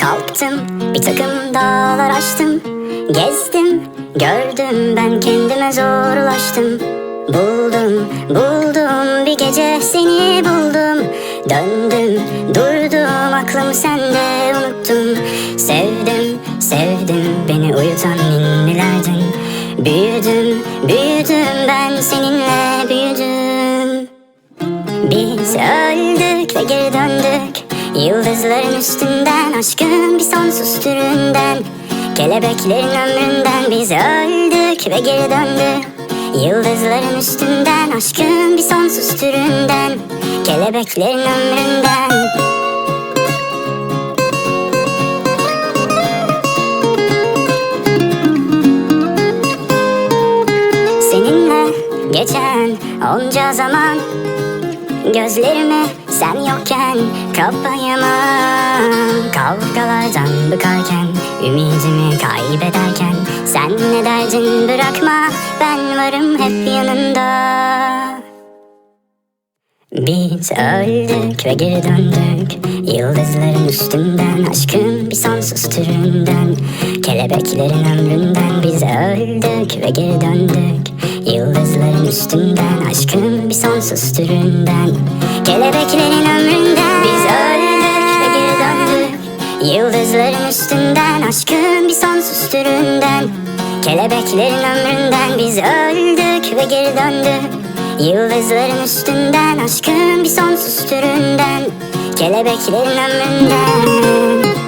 Kalktım. Bir takım dağlar aştım Gezdim gördüm ben kendime zor ulaştım Buldum buldum bir gece seni buldum. Döndüm durdum aklım sende unuttum. Sevdim sevdim beni uyutan ninnilerden. Büyüdüm büyüdüm ben seninle büyüdüm. Biz öldük ve geri döndük. Yıldızların üstünden aşkın bir sonsuz türünden. Kelebeklerin ömründen biz öldük ve geri döndük. Yıldızların üstünden aşkın bir sonsuz türünden. Kelebeklerin ömründen. Seninle geçen onca zaman Gözlerimi sen yokken kapayamam. Kavgalardan bıkarken Ümidimi kaybederken Sen ne derdin bırakma Ben varım hep yanında. Biz öldük ve geri döndük Yıldızların üstünden Aşkın bir sonsuz türünden Kelebeklerin ömründen Biz öldük ve geri döndük Üstünden Aşkın bir sonsuz türünden. Kelebeklerin ömründen Biz öldük ve geri döndük. Yıldızların üstünden Aşkın bir sonsuz türünden. Kelebeklerin ömründen Biz öldük ve geri döndük. Yıldızların üstünden aşkın bir sonsuz türünden. Kelebeklerin ömründen